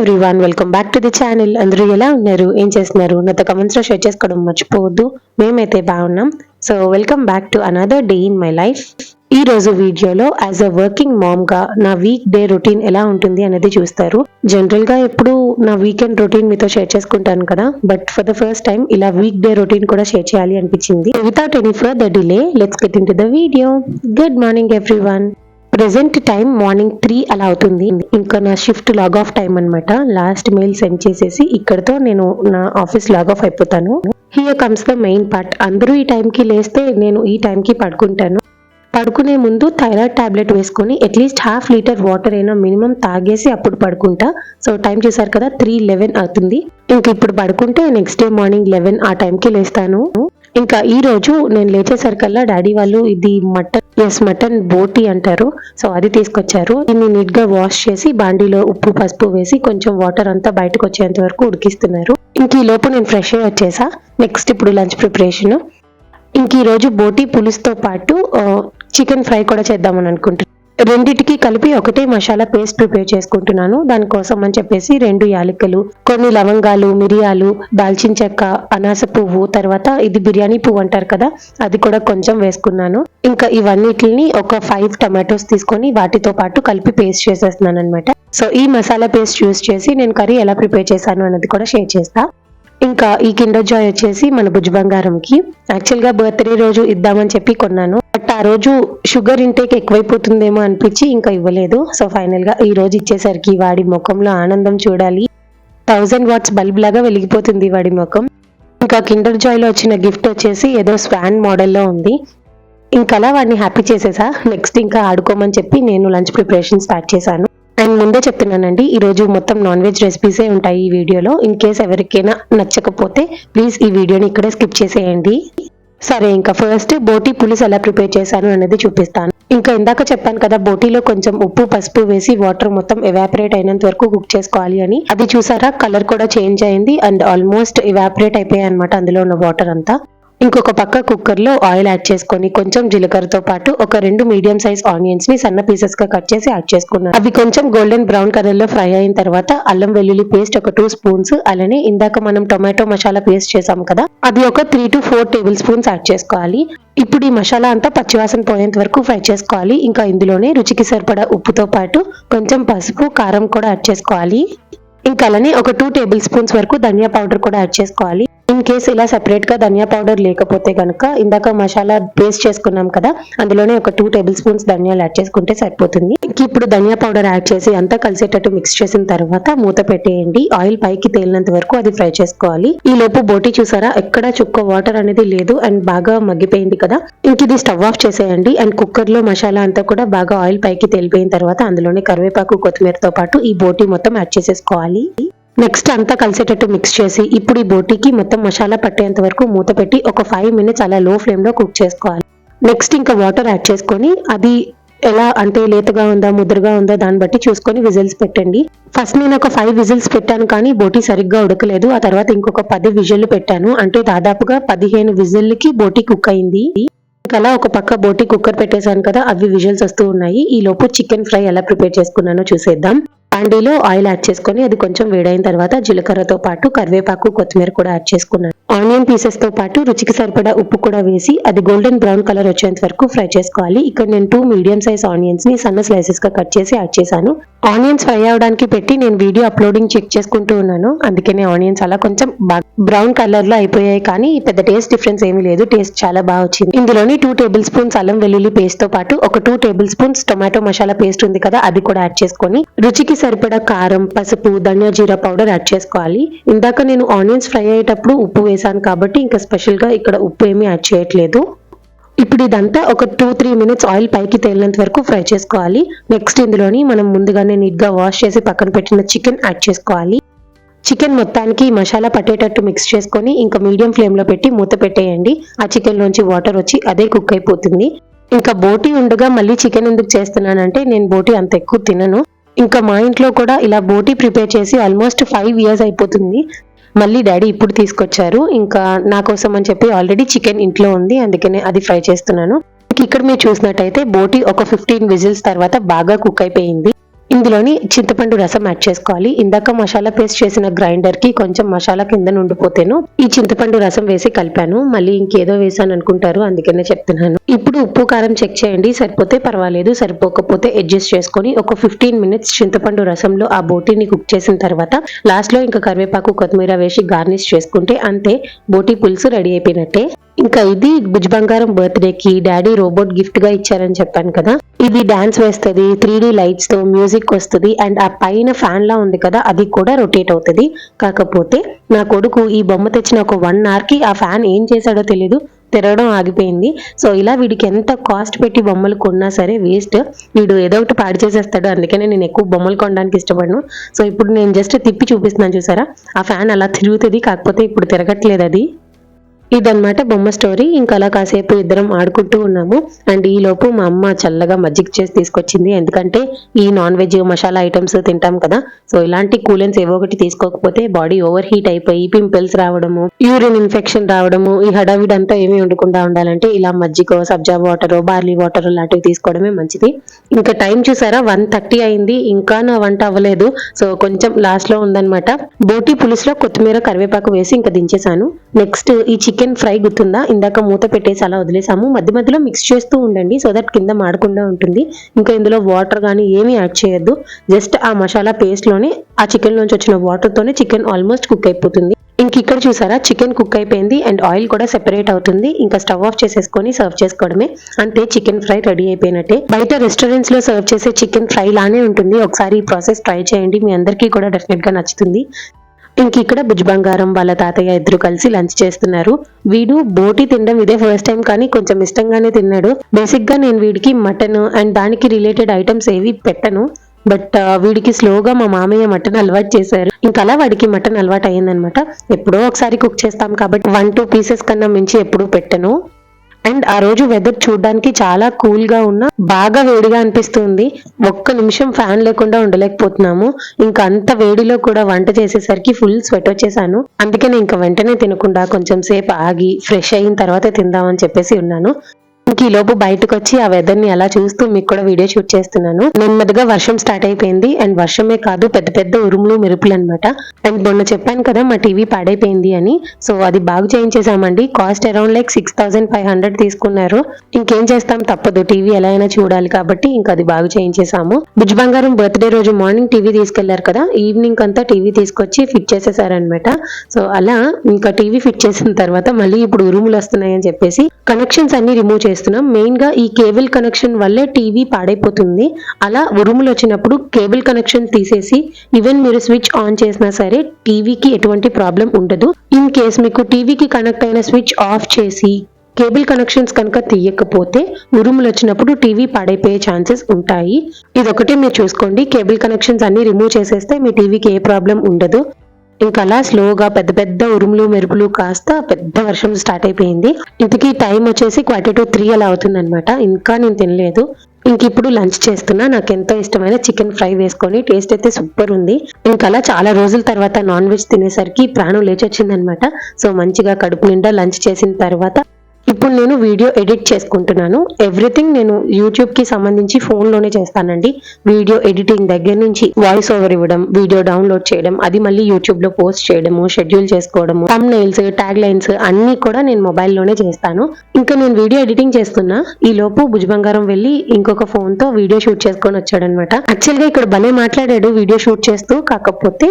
Everyone welcome back to the channel అందరూ ఎలా ఉన్నారు? ఏం చేస్తున్నారు? నాతో కమెంట్స్లో షేర్ చేసుకోవడం మర్చిపోవద్దు. మేమైతే బాగున్నాం. So welcome back to another day in my life ఈ రోజు వీడియోలో యాజ్ అ వర్కింగ్ మామ్గా నా వీక్ డే రొటీన్ ఎలా ఉంటుంది అనేది చూస్తారు. జనరల్గా ఎప్పుడు నా వీకెండ్ రొటీన్ మీతో షేర్ చేసుకుంటాను కదా. But for the first time ఇలా వీక్ డే రొటీన్ కూడా షేర్ చేయాలి అనిపించింది. Without any further delay let's get into the video good morning everyone present time morning three అలా అవుతుంది. ఇంకా నా షిఫ్ట్ లాగ్ ఆఫ్ టైం అనమాట లాస్ట్ మెయిల్ సెండ్ చేసేసి ఇక్కడతో నేను నా ఆఫీస్ లాగ్ ఆఫ్ అయిపోతాను. Here comes the main part అందరూ ఈ టైంకి లేస్తే నేను ఈ టైంకి పడుకుంటాను. పడుకునే ముందు థైరాయిడ్ టాబ్లెట్ వేసుకొని at least half litre water అయినా మినిమం తాగేసి అప్పుడు పడుకుంటా. సో టైం చూసారు కదా త్రీ లెవెన్ అవుతుంది. ఇంక ఇప్పుడు పడుకుంటే నెక్స్ట్ డే మార్నింగ్ లెవెన్ ఆ టైంకి లేస్తాను. ఇంకా ఈ రోజు నేను లేచేసరికల్లా డాడీ వాళ్ళు ఇది మటన్ ఎస్ మటన్ బోటి అంటారు. సో అది తీసుకొచ్చారు. దీన్ని నీట్గా వాష్ చేసి బాండీలో ఉప్పు పసుపు వేసి కొంచెం వాటర్ అంతా బయటకు వచ్చేంత వరకు ఉడికిస్తున్నారు. ఇంక ఈ లోపు నేను ఫ్రెష్ అయ్యి వచ్చేసా. నెక్స్ట్ ఇప్పుడు లంచ్ ప్రిపరేషన్. ఇంక ఈ రోజు బోటి పులుసుతో పాటు చికెన్ ఫ్రై కూడా చేద్దామని అనుకుంటున్నాను రెండిటికి కలిపి ఒకటే మసాలా పేస్ట్ ప్రిపేర్ చేసుకుంటున్నాను. దానికోసం అని చెప్పేసి రెండు యాలకులు కొన్ని లవంగాలు మిరియాలు దాల్చిన చెక్క అనాస పువ్వు తర్వాత ఇది బిర్యానీ పువ్వు అంటారు కదా అది కూడా కొంచెం వేసుకున్నాను. ఇంకా ఇవన్నిటిని ఒక ఫైవ్ టమాటోస్ తీసుకొని వాటితో పాటు కలిపి పేస్ట్ చేసేస్తున్నాను అనమాట సో ఈ మసాలా పేస్ట్ యూస్ చేసి నేను కర్రీ ఎలా ప్రిపేర్ చేశాను అన్నది కూడా షేర్ చేస్తా. ఇంకా ఈ కిండర్ జాయ్ వచ్చేసి మన భుజ బంగారంకి. యాక్చువల్గా బర్త్డే రోజు ఇద్దామని చెప్పి కొన్నాను. ఆ రోజు షుగర్ ఇంటేక్ ఎక్కువైపోతుందేమో అనిపించి ఇంకా ఇవ్వలేదు. సో ఫైనల్గా ఈ రోజు ఇచ్చేసరికి వాడి ముఖంలో ఆనందం చూడాలి. థౌజండ్ వాట్స్ బల్బ్ లాగా వెలిగిపోతుంది వాడి ముఖం. ఇంకా కిండర్ జాయ్లో వచ్చిన గిఫ్ట్ వచ్చేసి ఏదో స్వాన్ మోడల్లో ఉంది. ఇంకలా వాడిని హ్యాపీ చేసేసా? నెక్స్ట్ ఇంకా ఆడుకోమని చెప్పి నేను లంచ్ ప్రిపరేషన్ స్టార్ట్ చేశాను. అండ్ ముందే చెప్తున్నానండి ఈ రోజు మొత్తం నాన్ వెజ్ రెసిపీసే ఉంటాయి ఈ వీడియోలో. ఇన్ కేస్ ఎవరికైనా నచ్చకపోతే ప్లీజ్ ఈ వీడియోని ఇక్కడే స్కిప్ చేసేయండి. సరే ఇంకా ఫస్ట్ బోటీ పులుసు ఎలా ప్రిపేర్ చేశాను అనేది చూపిస్తాను. ఇంకా ఇందాక చెప్పాను కదా బోటీలో కొంచెం ఉప్పు పసుపు వేసి వాటర్ మొత్తం ఎవాపరేట్ అయినంత వరకు కుక్ చేసుకోవాలి అని. అది చూసారా? కలర్ కూడా చేంజ్ అయింది అండ్ ఆల్మోస్ట్ ఎవాపరేట్ అయిపోయాయి అనమాట అందులో ఉన్న వాటర్ అంతా. ఇంకొక పక్క కుక్కర్లో ఆయిల్ యాడ్ చేసుకొని కొంచెం జీలకర్రతో పాటు ఒక రెండు మీడియం సైజ్ ఆనియన్స్ని సన్న పీసెస్గా కట్ చేసి యాడ్ చేసుకున్నాను. అవి కొంచెం గోల్డెన్ బ్రౌన్ కలర్లో ఫ్రై అయిన తర్వాత అల్లం వెల్లుల్లి పేస్ట్ ఒక టూ స్పూన్స్ అలానే ఇందాక మనం టొమాటో మసాలా పేస్ట్ చేసాం కదా అది ఒక three to four tablespoons add చేసుకోవాలి. ఇప్పుడు ఈ మసాలా అంతా పచ్చివాసన పోయేంత వరకు ఫ్రై చేసుకోవాలి. ఇంకా ఇందులోనే రుచికి సరిపడా ఉప్పుతో పాటు కొంచెం పసుపు కారం కూడా యాడ్ చేసుకోవాలి. ఇంకా అలానే ఒక టూ టేబుల్ స్పూన్స్ వరకు ధనియా పౌడర్ కూడా యాడ్ చేసుకోవాలి. ఇన్ కేస్ ఇలా సెపరేట్గా ధనియా పౌడర్ లేకపోతే కనుక ఇందాక మసాలా పేస్ట్ చేసుకున్నాం కదా అందులోనే ఒక టూ టేబుల్ స్పూన్స్ ధనియాలు యాడ్ చేసుకుంటే సరిపోతుంది. ఇప్పుడు ధనియా పౌడర్ యాడ్ చేసి అంతా కలిసేటట్టు మిక్స్ చేసిన తర్వాత మూత పెట్టేయండి. ఆయిల్ పైకి తేలినంత వరకు అది ఫ్రై చేసుకోవాలి. ఈ లోపు బోటి చూసారా ఎక్కడ చుక్క వాటర్ అనేది లేదు అండ్ బాగా మగ్గిపోయింది కదా. ఇంక ఇది స్టవ్ ఆఫ్ చేసేయండి అండ్ కుక్కర్లో మసాలా అంతా కూడా బాగా ఆయిల్ పైకి తేలిపోయిన తర్వాత అందులోనే కరివేపాకు కొత్తిమీరతో పాటు ఈ బోటి మొత్తం యాడ్ చేసేసుకోవాలి. నెక్స్ట్ అంతా కలిసేటట్టు మిక్స్ చేసి ఇప్పుడు ఈ బోటీకి మొత్తం మసాలా పట్టేంత వరకు మూత పెట్టి ఒక ఫైవ్ మినిట్స్ అలా లో ఫ్లేమ్లో కుక్ చేసుకోవాలి. నెక్స్ట్ ఇంకా వాటర్ యాడ్ చేసుకొని అది ఎలా అంటే లేతగా ఉందా ముద్రగా ఉందా దాన్ని బట్టి చూసుకొని విజిల్స్ పెట్టండి. ఫస్ట్ నేను ఒక ఫైవ్ విజిల్స్ పెట్టాను కానీ బోటీ సరిగ్గా ఉడకలేదు. ఆ తర్వాత ఇంకొక పది విజిల్లు పెట్టాను. అంటే దాదాపుగా పదిహేను విజిల్కి బోటీ కుక్ అయింది. అలా ఒక పక్క బోటీ కుక్కర్ పెట్టేశాను కదా అవి విజువల్స్ వస్తూ ఉన్నాయి. ఈ లోపు చికెన్ ఫ్రై ఎలా ప్రిపేర్ చేసుకున్నానో చూసేద్దాం. అండీలో ఆయిల్ యాడ్ చేసుకొని అది కొంచెం వేడైన తర్వాత జీలకర్రతో పాటు కరివేపాకు కొత్తిమీర కూడా యాడ్ చేసుకున్నాను. ఆనియన్ పీసెస్తో పాటు రుచికి సరిపడా ఉప్పు కూడా వేసి అది గోల్డెన్ బ్రౌన్ కలర్ వచ్చేంత వరకు ఫ్రై చేసుకోవాలి. ఇక్కడ నేను టూ మీడియం సైజ్ ఆనియన్స్ని సన్న స్లైసెస్గా కట్ చేసి యాడ్ చేశాను. ఆనియన్స్ ఫ్రై అవడానికి పెట్టి నేను వీడియో అప్లోడింగ్ చెక్ చేసుకుంటూ ఉన్నాను. అందుకనే ఆనియన్స్ అలా కొంచెం బ్రౌన్ కలర్లో అయిపోయాయి కానీ పెద్ద టేస్ట్ డిఫరెన్స్ ఏమీ లేదు. టేస్ట్ చాలా బాగా వచ్చింది. ఇందులోని టూ టేబుల్ స్పూన్స్ అల్లం వెల్లుల్లి పేస్ట్తో పాటు ఒక two tablespoons tomato masala paste ఉంది కదా అది కూడా యాడ్ చేసుకొని రుచికి సరిపడా కారం పసుపు ధనియా జీరా పౌడర్ యాడ్ చేసుకోవాలి. ఇందాక నేను ఆనియన్స్ ఫ్రై అయ్యేటప్పుడు ఉప్పు వేసాను కాబట్టి ఇంకా స్పెషల్గా ఇక్కడ ఉప్పు ఏమీ యాడ్ చేయట్లేదు. ఇప్పుడు ఇదంతా ఒక టూ త్రీ మినిట్స్ ఆయిల్ పైకి తేలినంత వరకు ఫ్రై చేసుకోవాలి. నెక్స్ట్ ఇందులోని మనం ముందుగానే నీట్గా వాష్ చేసి పక్కన పెట్టిన చికెన్ యాడ్ చేసుకోవాలి. చికెన్ మొత్తానికి మసాలా పట్టేటట్టు మిక్స్ చేసుకొని ఇంకా మీడియం ఫ్లేమ్లో పెట్టి మూత పెట్టేయండి. ఆ చికెన్లోంచి వాటర్ వచ్చి అదే కుక్ అయిపోతుంది. ఇంకా బోటీ ఉండగా మళ్ళీ చికెన్ ఎందుకు చేస్తున్నానంటే నేను బోటి అంత ఎక్కువ తినను. ఇంకా మా ఇంట్లో కూడా ఇలా బోటీ ప్రిపేర్ చేసి ఆల్మోస్ట్ ఫైవ్ ఇయర్స్ అయిపోతుంది. మళ్ళీ డాడీ ఇప్పుడు తీసుకొచ్చారు. ఇంకా నా కోసం అని చెప్పి ఆల్రెడీ చికెన్ ఇంట్లో ఉంది. అందుకనే అది ఫ్రై చేస్తున్నాను. ఇక్కడ మీరు చూసినట్టయితే బోటీ ఒక ఫిఫ్టీన్ విజిల్స్ తర్వాత బాగా కుక్ అయిపోయింది. ఇందులోని చింతపండు రసం యాడ్ చేసుకోవాలి. ఇందాక మసాలా పేస్ట్ చేసిన గ్రైండర్కి కొంచెం మసాలా కింద ఉండిపోతేను ఈ చింతపండు రసం వేసి కలిపాను. మళ్ళీ ఇంకేదో వేసాను అనుకుంటారు అందుకనే చెప్తున్నాను. ఇప్పుడు ఉప్పు కారం చెక్ చేయండి. సరిపోతే పర్వాలేదు. సరిపోకపోతే అడ్జస్ట్ చేసుకొని ఒక ఫిఫ్టీన్ మినిట్స్ చింతపండు రసంలో ఆ బోటీని కుక్ చేసిన తర్వాత లాస్ట్లో ఇంకా కరివేపాకు కొత్తిమీర వేసి గార్నిష్ చేసుకుంటే అంతే. బోటీ పులుసు రెడీ అయిపోయినట్టే. ఇంకా ఇది భుజ్ బంగారం బర్త్డే కి డాడీ రోబోట్ గిఫ్ట్గా ఇచ్చారని చెప్పాను కదా. ఇది డాన్స్ వేస్తుంది త్రీ డి లైట్స్తో మ్యూజిక్ వస్తుంది అండ్ ఆ పైన ఫ్యాన్ లా ఉంది కదా అది కూడా రొటేట్ అవుతుంది. కాకపోతే నా కొడుకు ఈ బొమ్మ తెచ్చిన ఒక వన్ అవర్కి ఆ ఫ్యాన్ ఏం చేశాడో తెలియదు తిరగడం ఆగిపోయింది. సో ఇలా వీడికి ఎంత కాస్ట్ పెట్టి బొమ్మలు కొన్నా సరే వేస్ట్. వీడు ఏదో ఒకటి పాడు చేసేస్తాడు అందుకనే నేను ఎక్కువ బొమ్మలు కొనడానికి ఇష్టపడను. సో ఇప్పుడు నేను జస్ట్ తిప్పి చూపిస్తున్నాను చూసారా? ఆ ఫ్యాన్ అలా తిరుగుతుంది కాకపోతే ఇప్పుడు తిరగట్లేదు అది. ఇదన్నమాట బొమ్మ స్టోరీ. ఇంకా అలా కాసేపు ఇద్దరం ఆడుకుంటూ ఉన్నాము. అండ్ ఈ లోపు మా అమ్మ చల్లగా మజ్జిగ చేసి తీసుకొచ్చింది. ఎందుకంటే ఈ నాన్ వెజ్ మసాలా ఐటమ్స్ తింటాం కదా. సో ఇలాంటి కూలెన్స్ ఏవో ఒకటి తీసుకోకపోతే బాడీ ఓవర్ హీట్ అయిపోయి పింపుల్స్ రావడము యూరిన్ ఇన్ఫెక్షన్ రావడము ఈ హడావిడి అంతా ఏమీ ఉండకుండా ఉండాలంటే ఇలా మజ్జిగ సబ్జా వాటర్ బార్లీ వాటర్ లాంటివి తీసుకోవడమే మంచిది. ఇంకా టైం చూసారా? వన్ థర్టీ అయింది. ఇంకా నా వంట అవ్వలేదు. సో కొంచెం లాస్ట్లో ఉందన్నమాట. బోటి పులుసులో కొత్తిమీర కరివేపాకు వేసి ఇంకా దించేసాను నెక్స్ట్ ఈ చికెన్ చికెన్ ఫ్రై గుర్తుందా? ఇందాక మూత పెట్టేసి అలా వదిలేసాము. మధ్య మధ్యలో మిక్స్ చేస్తూ ఉండండి సో దట్ కింద మాడకుండా ఉంటుంది. ఇంకా ఇందులో వాటర్ కానీ ఏమీ యాడ్ చేయొద్దు. జస్ట్ ఆ మసాలా పేస్ట్లోనే ఆ చికెన్ లోంచి వచ్చిన వాటర్ తోనే చికెన్ ఆల్మోస్ట్ కుక్ అయిపోతుంది. ఇంక ఇక్కడ చూసారా చికెన్ కుక్ అయిపోయింది అండ్ ఆయిల్ కూడా సెపరేట్ అవుతుంది. ఇంకా స్టవ్ ఆఫ్ చేసేసుకొని సర్వ్ చేసుకోవడమే. అంతే చికెన్ ఫ్రై రెడీ అయిపోయినట్టే. బయట రెస్టారెంట్స్లో సర్వ్ చేసే చికెన్ ఫ్రై లానే ఉంటుంది. ఒకసారి ఈ ప్రాసెస్ ట్రై చేయండి. మీ అందరికీ కూడా డెఫినెట్గా నచ్చుతుంది. ఇంక ఇక్కడ భుజ్ బంగారం వాళ్ళ తాతయ్య ఇద్దరు కలిసి లంచ్ చేస్తున్నారు. వీడు బోటి తినడం ఇదే ఫస్ట్ టైం కానీ కొంచెం ఇష్టంగానే తిన్నాడు. బేసిక్గా నేను వీడికి మటన్ అండ్ దానికి రిలేటెడ్ ఐటమ్స్ ఏవి పెట్టను. బట్ uh, వీడికి స్లోగా మా మామయ్య మటన్ అలవాటు చేశారు. ఇంకలా అలా వాడికి మటన్ అలవాటు అయ్యిందనమాట ఎప్పుడో ఒకసారి కుక్ చేస్తాం కాబట్టి వన్ టూ పీసెస్ కన్నా మించి ఎప్పుడూ పెట్టను. అండ్ ఆ రోజు వెదర్ చూడడానికి చాలా కూల్గా ఉన్న బాగా వేడిగా అనిపిస్తుంది. ఒక్క నిమిషం ఫ్యాన్ లేకుండా ఉండలేకపోతున్నాము. ఇంకా అంత వేడిలో కూడా వంట చేసేసరికి ఫుల్ స్వెట్ వచ్చేసాను. అందుకని ఇంకా వెంటనే తినకుండా కొంచెం సేపు ఆగి ఫ్రెష్ అయిన తర్వాత తిందామని చెప్పేసి ఉన్నాను. ఇంక ఈ లోపు బయటకు వచ్చి ఆ వెదర్ని అలా చూస్తూ మీకు కూడా వీడియో షూట్ చేస్తున్నాను. నెమ్మదిగా వర్షం స్టార్ట్ అయిపోయింది. అండ్ వర్షమే కాదు పెద్ద పెద్ద ఉరుములు మెరుపులు అనమాట అండ్ మొన్న చెప్పాను కదా మా టీవీ పాడైపోయింది అని. సో అది బాగు చేయించేసామండి. Cost around like six thousand five hundred తీసుకున్నారు. ఇంకేం చేస్తాం? తప్పదు. టీవీ ఎలా అయినా చూడాలి కాబట్టి ఇంకా అది బాగు చేయించేసాము. బుజ్ బంగారం బర్త్డే రోజు మార్నింగ్ టీవీ తీసుకెళ్ళారు కదా ఈవినింగ్ అంతా టీవీ తీసుకొచ్చి ఫిట్ చేసేసారనమాట సో అలా ఇంకా టీవీ ఫిట్ చేసిన తర్వాత మళ్ళీ ఇప్పుడు ఉరుములు వస్తున్నాయని చెప్పేసి కనెక్షన్స్ అన్ని రిమూవ్ చేస్తున్నాం. మెయిన్గా ఈ కేబుల్ కనెక్షన్ వల్లే టీవీ పాడైపోతుంది. అలా ఉరుములు వచ్చినప్పుడు కేబుల్ కనెక్షన్ తీసేసి ఈవెన్ మీరు స్విచ్ ఆన్ చేసినా సరే టీవీకి ఎటువంటి ప్రాబ్లం ఉండదు. ఇన్ కేస్ మీకు టీవీకి కనెక్ట్ అయిన స్విచ్ ఆఫ్ చేసి కేబుల్ కనెక్షన్స్ కనుక తీయకపోతే ఉరుములు వచ్చినప్పుడు టీవీ పాడైపోయే ఛాన్సెస్ ఉంటాయి. ఇదొకటి మీరు చూసుకోండి. కేబుల్ కనెక్షన్స్ అన్ని రిమూవ్ చేసేస్తే మీ టీవీకి ఏ ప్రాబ్లం ఉండదు. ఇంకా అలా స్లోగా పెద్ద పెద్ద ఉరుములు మెరుపులు కాస్త పెద్ద వర్షం స్టార్ట్ అయిపోయింది. ఇంతకీ టైం వచ్చేసి క్వార్టర్ టు త్రీ అలా అవుతుందనమాట ఇంకా నేను తినలేదు. ఇంక ఇప్పుడు లంచ్ చేస్తున్నా. నాకు ఎంతో ఇష్టమైన చికెన్ ఫ్రై వేసుకొని టేస్ట్ అయితే సూపర్ ఉంది. ఇంకా అలా చాలా రోజుల తర్వాత నాన్ వెజ్ తినేసరికి ప్రాణం లేచి వచ్చిందనమాట సో మంచిగా కడుపు నిండా లంచ్ చేసిన తర్వాత ఇప్పుడు నేను వీడియో ఎడిట్ చేసుకుంటున్నాను. ఎవ్రీథింగ్ నేను యూట్యూబ్కి సంబంధించి ఫోన్లోనే చేస్తానండి. వీడియో ఎడిటింగ్ దగ్గర నుంచి వాయిస్ ఓవర్ ఇవ్వడం వీడియో డౌన్లోడ్ చేయడం అది మళ్ళీ యూట్యూబ్లో పోస్ట్ చేయడము షెడ్యూల్ చేసుకోవడము టమ్ నెయిల్స్ ట్యాగ్ లైన్స్ అన్నీ కూడా నేను మొబైల్లోనే చేస్తాను. ఇంకా నేను వీడియో ఎడిటింగ్ చేస్తున్నా. ఈ లోపు భుజ్ బంగారం వెళ్ళి ఇంకొక ఫోన్తో వీడియో షూట్ చేసుకొని వచ్చాడనమాట. యాక్చువల్గా ఇక్కడ భలే మాట్లాడాడు వీడియో షూట్ చేస్తూ. కాకపోతే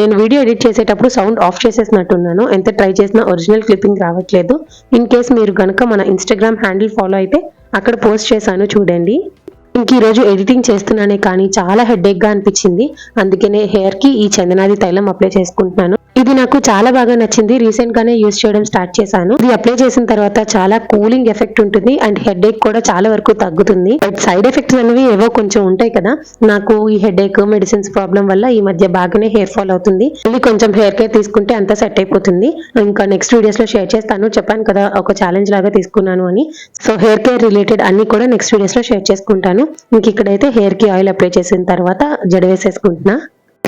నేను వీడియో ఎడిట్ చేసేటప్పుడు సౌండ్ ఆఫ్ చేసేసినట్టున్నాను. ఎంత ట్రై చేసినా ఒరిజినల్ క్లిప్పింగ్ రావట్లేదు. ఇన్ కేస్ మీరు కనుక మన ఇన్స్టాగ్రామ్ హ్యాండిల్ ఫాలో అయితే అక్కడ పోస్ట్ చేశాను చూడండి. ఇంక ఈ రోజు ఎడిటింగ్ చేస్తున్నానే కానీ చాలా హెడేక్గా అనిపించింది. అందుకనే హెయిర్కి ఈ చందనాది తైలం అప్లై చేసుకుంటున్నాను. ఇది నాకు చాలా బాగా నచ్చింది. రీసెంట్ గానే యూస్ చేయడం స్టార్ట్ చేశాను. ఇది అప్లై చేసిన తర్వాత చాలా కూలింగ్ ఎఫెక్ట్ ఉంటుంది అండ్ హెడేక్ కూడా చాలా వరకు తగ్గుతుంది. బట్ సైడ్ ఎఫెక్ట్స్ అనేవి ఏవో కొంచెం ఉంటాయి కదా. నాకు ఈ హెడ్ఏక్ మెడిసిన్స్ ప్రాబ్లం వల్ల ఈ మధ్య బాగానే హెయిర్ ఫాల్ అవుతుంది. మళ్ళీ కొంచెం హెయిర్ కేర్ తీసుకుంటే అంతా సెట్ అయిపోతుంది. ఇంకా నెక్స్ట్ వీడియోస్లో షేర్ చేస్తాను. చెప్పాను కదా ఒక ఛాలెంజ్ లాగా తీసుకున్నాను అని. సో హెయిర్ కేర్ రిలేటెడ్ అన్ని కూడా నెక్స్ట్ వీడియోస్లో షేర్ చేసుకుంటాను. ఇంక ఇక్కడైతే హెయిర్కి ఆయిల్ అప్లై చేసిన తర్వాత జడ వేసేసుకుంటున్నా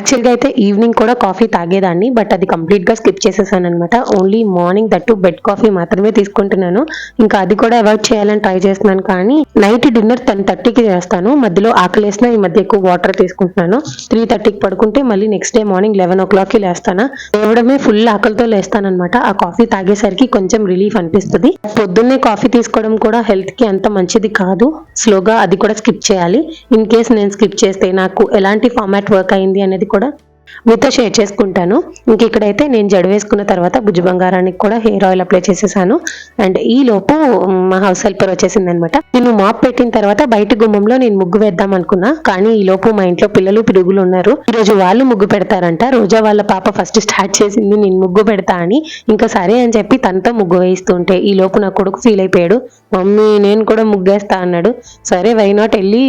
యాక్చువల్గా అయితే ఈవినింగ్ కూడా కాఫీ తాగేదాన్ని బట్ అది కంప్లీట్గా స్కిప్ చేసేసాను అనమాట only morning that bed coffee మాత్రమే తీసుకుంటున్నాను. ఇంకా అది కూడా అవాయిడ్ చేయాలని ట్రై చేస్తున్నాను కానీ నైట్ డిన్నర్ టెన్ థర్టీకి చేస్తాను. మధ్యలో ఆకలేసిన ఈ మధ్య ఎక్కువ వాటర్ తీసుకుంటున్నాను. త్రీ థర్టీకి పడుకుంటే మళ్ళీ నెక్స్ట్ డే మార్నింగ్ లెవెన్ ఓ క్లాక్కి లేస్తాను. లేవడమే ఫుల్ ఆకలితో లేస్తానమాట ఆ కాఫీ తాగేసరికి కొంచెం రిలీఫ్ అనిపిస్తుంది. పొద్దున్నే కాఫీ తీసుకోవడం కూడా హెల్త్కి అంత మంచిది కాదు. స్లోగా అది కూడా స్కిప్ చేయాలి. ఇన్ కేస్ నేను స్కిప్ చేస్తే నాకు ఎలాంటి ఫార్మాట్ వర్క్ అయింది అనేది కూడా మీతో షేర్ చేసుకుంటాను. ఇంక ఇక్కడైతే నేను జడ వేసుకున్న తర్వాత భుజ బంగారానికి కూడా హెయిర్ ఆయిల్ అప్లై చేసేసాను. అండ్ ఈ లోపు మా హౌస్ హెల్పర్ వచ్చేసింది అనమాట నేను మాప్ పెట్టిన తర్వాత బయట గుమ్మంలో నేను ముగ్గు వేద్దాం అనుకున్నా. కానీ ఈ లోపు మా ఇంట్లో పిల్లలు పిడుగులు ఉన్నారు. ఈ రోజు వాళ్ళు ముగ్గు పెడతారంట. రోజా వాళ్ళ పాప ఫస్ట్ స్టార్ట్ చేసింది. నేను ముగ్గు పెడతా అని. ఇంకా సరే అని చెప్పి తనతో ముగ్గు వేయిస్తుంటే ఈ లోపు నా కొడుకు ఫీల్ అయిపోయాడు. మమ్మీ నేను కూడా ముగ్గేస్తా అన్నాడు. సరే వై నాట్ వెళ్ళి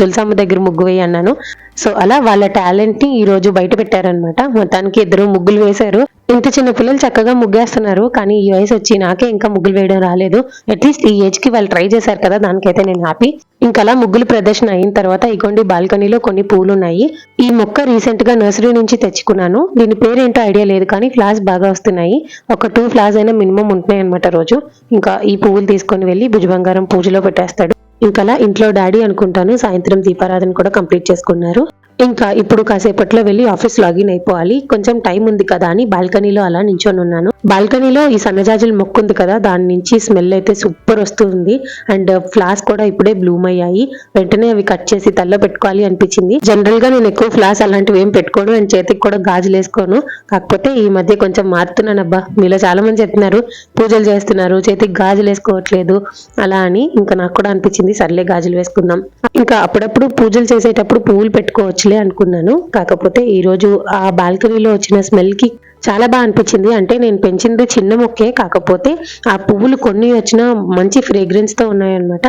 తులసమ్మ దగ్గర ముగ్గు వేయి అన్నాను. సో అలా వాళ్ళ టాలెంట్ని ఈ రోజు బయట పెట్టారనమాట మొత్తానికి ఇద్దరు ముగ్గులు వేశారు. ఇంత చిన్న పిల్లలు చక్కగా ముగ్గేస్తున్నారు. కానీ ఈ వయసు వచ్చి నాకే ఇంకా ముగ్గులు వేయడం రాలేదు. అట్లీస్ట్ ఈ ఏజ్కి వాళ్ళు ట్రై చేశారు కదా దానికైతే నేను హ్యాపీ. ఇంకా అలా ముగ్గులు ప్రదర్శన అయిన తర్వాత ఇగోండి బాల్కనీలో కొన్ని పూలు ఉన్నాయి ఈ మొక్క రీసెంట్గా నర్సరీ నుంచి తెచ్చుకున్నాను. దీని పేరేంటో ఐడియా లేదు కానీ ఫ్లాస్ బాగా వస్తున్నాయి. ఒక టూ ఫ్లాస్ అయినా మినిమం ఉంటున్నాయి అనమాట రోజు. ఇంకా ఈ పువ్వులు తీసుకొని వెళ్ళి భుజబంగారం పూజలో పెట్టేస్తాడు. ఇంకలా ఇంట్లో డాడీ అనుకుంటాను. సాయంత్రం దీపారాధన కూడా కంప్లీట్ చేసుకున్నారు. ఇంకా ఇప్పుడు కాసేపట్లో వెళ్ళి ఆఫీస్ లాగిన్ అయిపోవాలి. కొంచెం టైం ఉంది కదా అని బాల్కనీలో అలా నించొని ఉన్నాను బాల్కనీలో ఈ సన్నజాజులు మొక్కు ఉంది కదా దాని నుంచి స్మెల్ అయితే సూపర్ వస్తుంది. అండ్ ఫ్లాస్ కూడా ఇప్పుడే బ్లూమ్ అయ్యాయి. వెంటనే అవి కట్ చేసి తల్ల పెట్టుకోవాలి అనిపించింది. జనరల్గా నేను ఎక్కువ ఫ్లాస్ అలాంటివి ఏం పెట్టుకోను. అండ్ చేతికి కూడా గాజులు వేసుకోను. కాకపోతే ఈ మధ్య కొంచెం మారుతున్నాను అబ్బా మీలో చాలా మంది చెప్తున్నారు పూజలు చేస్తున్నారు చేతికి గాజులు వేసుకోవట్లేదు అలా అని. ఇంకా నాకు కూడా అనిపించింది సర్లే గాజులు వేసుకుందాం. ఇంకా అప్పుడప్పుడు పూజలు చేసేటప్పుడు పువ్వులు పెట్టుకోవచ్చులే అనుకున్నాను. కాకపోతే ఈ రోజు ఆ బాల్కనీలో వచ్చిన స్మెల్కి చాలా బాగా అనిపించింది. అంటే నేను పెంచింది చిన్న మొక్కే కాకపోతే ఆ పువ్వులు కొన్ని వచ్చిన మంచి ఫ్రేగ్రెన్స్తో ఉన్నాయన్నమాట.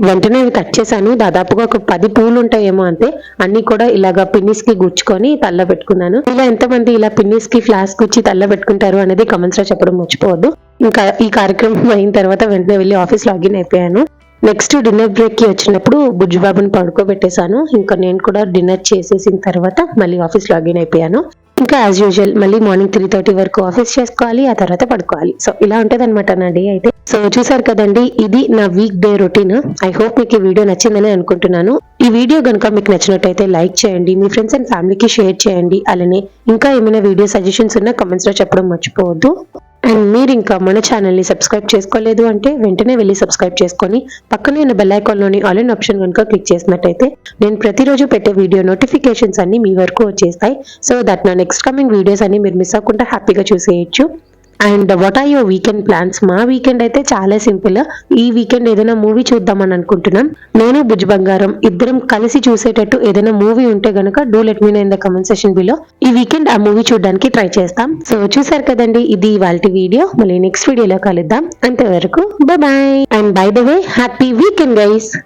వెంటనే అవి కట్ చేశాను. దాదాపుగా ఒక పది పూలు ఉంటాయేమో అంతే. అన్ని కూడా ఇలాగా పిన్నిస్కి గుచ్చుకొని తల్ల పెట్టుకున్నాను. ఇలా ఎంతమంది ఇలా పిన్నిస్కి ఫ్లాస్ గుచ్చి తల్ల పెట్టుకుంటారు అనేది కమెంట్స్లో చెప్పడం మర్చిపోవద్దు. ఇంకా ఈ కార్యక్రమం అయిన తర్వాత వెంటనే వెళ్ళి ఆఫీస్ లాగిన్ అయిపోయాను. నెక్స్ట్ డిన్నర్ బ్రేక్కి వచ్చినప్పుడు బుజ్జుబాబుని పడుకోబెట్టేశాను. ఇంకా నేను కూడా డిన్నర్ చేసేసిన తర్వాత మళ్ళీ ఆఫీస్ లాగిన్ అయిపోయాను. ఇంకా యాజ్ యూజువల్ మళ్ళీ మార్నింగ్ త్రీ థర్టీ వరకు ఆఫీస్ చేసుకోవాలి ఆ తర్వాత పడుకోవాలి. సో ఇలా ఉంటుంది అనమాట నా డే అయితే. సో చూసారు కదండి ఇది నా week day routine I hope మీకు ఈ వీడియో నచ్చిందని అనుకుంటున్నాను. ఈ వీడియో కనుక మీకు నచ్చినట్టయితే లైక్ చేయండి మీ ఫ్రెండ్స్ అండ్ ఫ్యామిలీకి షేర్ చేయండి. అలానే ఇంకా ఏమైనా వీడియో సజెషన్స్ ఉన్నా comments లో చెప్పడం మర్చిపోవద్దు. అండ్ మీరు ఇంకా మన ఛానల్ని సబ్స్క్రైబ్ చేసుకోలేదు అంటే వెంటనే వెళ్ళి సబ్స్క్రైబ్ చేసుకొని పక్కనే ఉన్న బెల్ ఐకాన్లోని ఆల్ ఇన్ ఆప్షన్ కనుక క్లిక్ చేసినట్టయితే నేను ప్రతిరోజు పెట్టే వీడియో నోటిఫికేషన్స్ అన్ని మీ వరకు వచ్చేస్తాయి. సో దట్ నా నెక్స్ట్ కమింగ్ వీడియోస్ అన్ని మీరు మిస్ అవ్వకుండా హ్యాపీగా చూసేయచ్చు. And what are your weekend plans మా వీకెండ్ అయితే చాలా సింపుల్ ఈ వీకెండ్ ఏదైనా మూవీ చూద్దామని అనుకుంటున్నాం. నేను భుజ్ బంగారం ఇద్దరం కలిసి చూసేటట్టు ఏదైనా మూవీ ఉంటే గనక do let me in the comment session below ఈ వీకెండ్ ఆ మూవీ చూడడానికి ట్రై చేస్తాం. సో చూసారు కదండి ఇది ఇవాళ వీడియో. మళ్ళీ నెక్స్ట్ వీడియోలో కలుద్దాం. అంతవరకు bye and by the way happy weekend guys